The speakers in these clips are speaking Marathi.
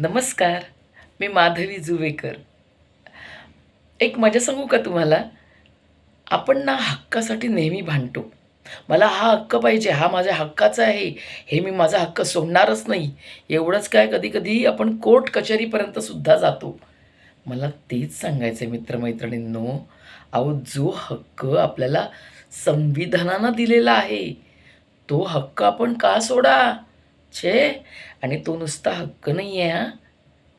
नमस्कार मी माधवी जुवेकर. एक मजा सांगू का तुम्हाला? आपण ना हक्कासाठी नेहमी भांडतो. मला हा हक्क पाहिजे हा माझ्या हक्काचा आहे हे मी माझा हक्क सोडणारच नाही. एवढंच काय कधी कधी आपण कोर्ट कचेरीपर्यंत सुद्धा जातो. मला तेच सांगायचं आहे मित्रमैत्रिणींनो. अहो जो हक्क आपल्याला संविधानानं दिलेला आहे तो हक्क आपण का सोडा? छे आणि तो नुसता हक्क नाही आहे हा.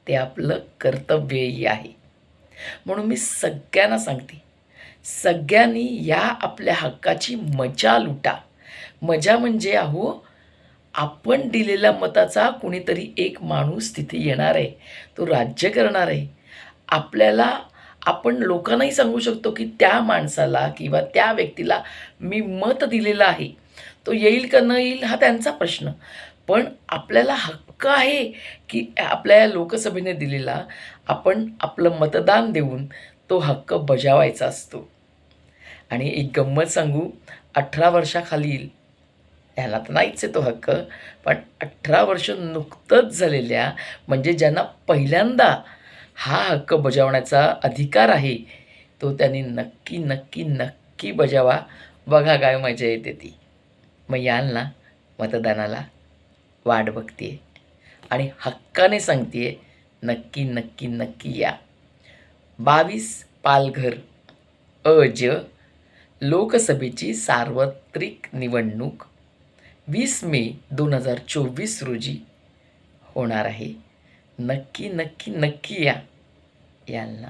ते आपलं कर्तव्यही आहे. म्हणून मी सगळ्यांना सांगते सगळ्यांनी या आपल्या हक्काची मजा लुटा. मजा म्हणजे अहो आपण दिलेल्या मताचा कुणीतरी एक माणूस तिथे येणार आहे तो राज्य करणार आहे. आपल्याला आपण लोकांनाही सांगू शकतो की त्या माणसाला किंवा त्या व्यक्तीला मी मत दिलेलं आहे. तो येईल का न येईल हा त्यांचा प्रश्न. पण आपल्याला हक्क आहे की आपल्या या लोकसभेने दिलेला आपण आपलं मतदान देऊन तो हक्क बजावायचा असतो. आणि एक गंमत सांगू अठरा वर्षाखालील ह्याला तर नाहीच आहे तो हक्क पण अठरा वर्ष नुकतंच झालेल्या म्हणजे ज्यांना पहिल्यांदा हा हक्क बजावण्याचा अधिकार आहे तो त्यांनी नक्की नक्की नक्की बजावा. बघा काय मजा येते ती. मग याल ना मतदानाला. वाट बघते आणि हक्काने सांगते नक्की नक्की नक्की या. बावीस पालघर अज लोकसभेची सार्वत्रिक निवडणूक वीस मे दोन हजार चोवीस रोजी होणार आहे. नक्की नक्की नक्की या. यांना